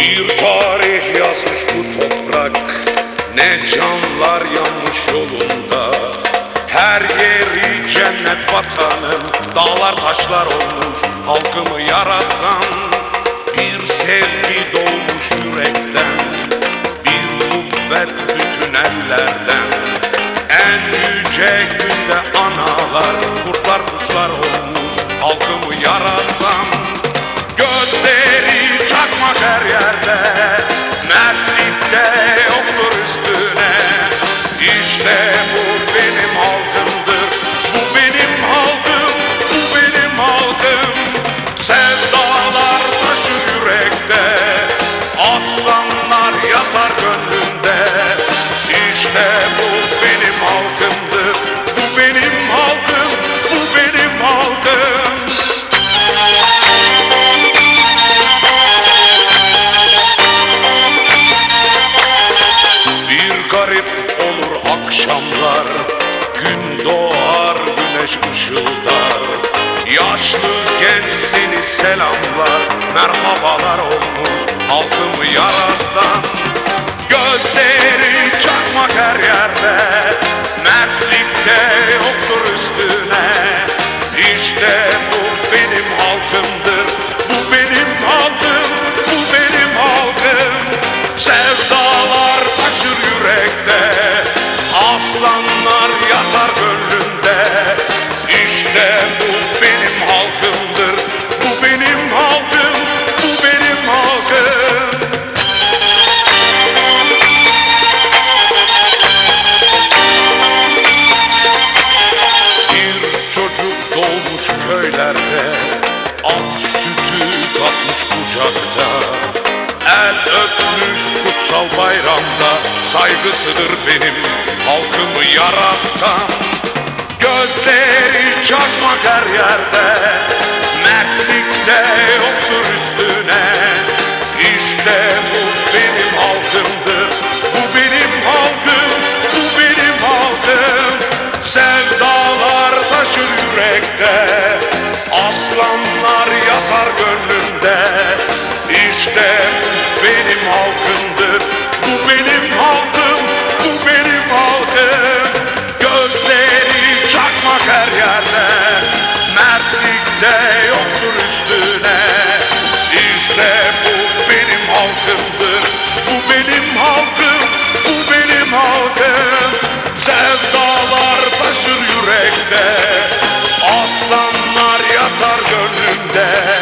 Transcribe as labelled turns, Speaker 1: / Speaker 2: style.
Speaker 1: Bir tarih yazmış bu toprak Ne canlar yanmış yolunda. Her yeri cennet vatanım Dağlar taşlar olmuş halkımı yaratan. Bir sevgi doğmuş yürekten Bir kuvvet bütün ellerden. En yüce günde analar benim halkım, bu benim halkım. Bir garip olur akşamlar Gün doğar güneş ışıldar. Yaşlı genç seni selamlar Merhabalar olmuş halkımı yaratan. Gözleri İşte bu benim halkımdır kucakta El öpmüş kutsal bayramda Saygısıdır benim halkımı yaratan. Gözleri çakmak her yerde Mertlikte yoktur üstüne. İşte bu benim halkımdır Bu benim halkım, bu benim halkım. Sevdalar taşır yürekte Aslanlar yatar gönlümde işte benim halkımdır. Bu benim halkım, bu benim halkım. Gözleri çakmak her yerde. Mertlikte yoktur üstüne. İşte bu benim halkımdır. Bu benim halkım, bu benim halkım. Sevdalar taşır yürekte. Aslanlar yatar gönlümde.